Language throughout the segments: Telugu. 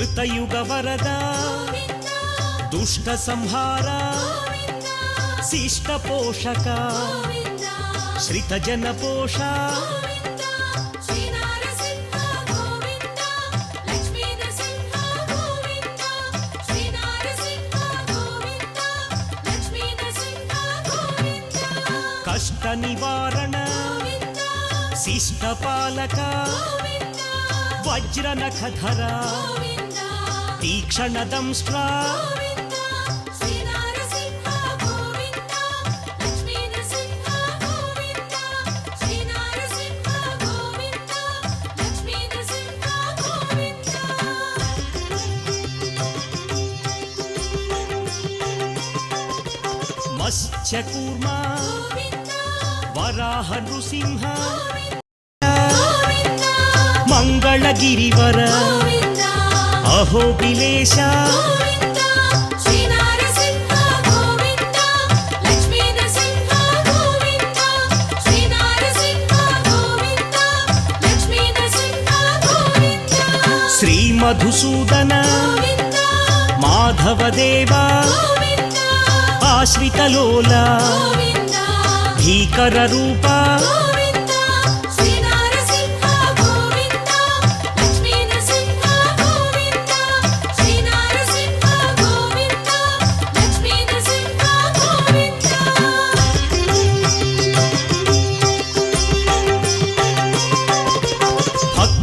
కృతయుగ వరద దుష్ట సంహార శిష్ట పోషక శ్రిత జన పోష. కష్ట నివారణ శిష్ట పాలక వజ్ర నఖధర తీక్షణ దంష్ట్రా మత్స్యకూర్మ వరాహ నృసింహ మంగళగిరివర. అహోబిలేశ శ్రీ మధుసూదన మాధవదేవ ఆశ్రితలోల భీకర రూప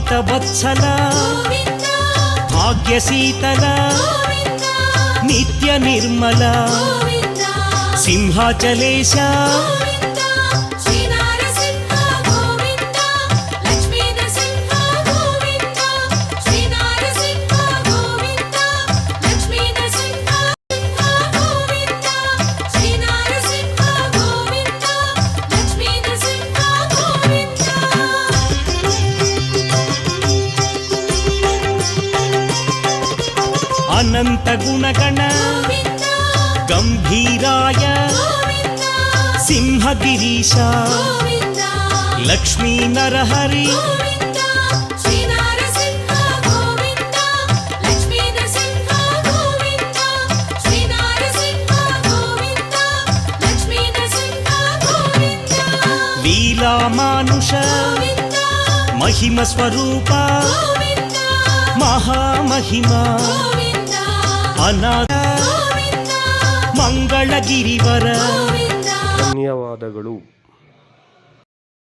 భక్తవత్సల భాగ్యశీతల నిత్య నిర్మల సింహాచలేశ అనంత గుణగణ గంభీరాయ సింహగిరీశ లక్ష్మీ నరహరి లీలామానుష మహిమ స్వరూప మహామహిమ ಅನಾಥ. ಮಂಗಳಗಿರಿವರ. ಧನ್ಯವಾದಗಳು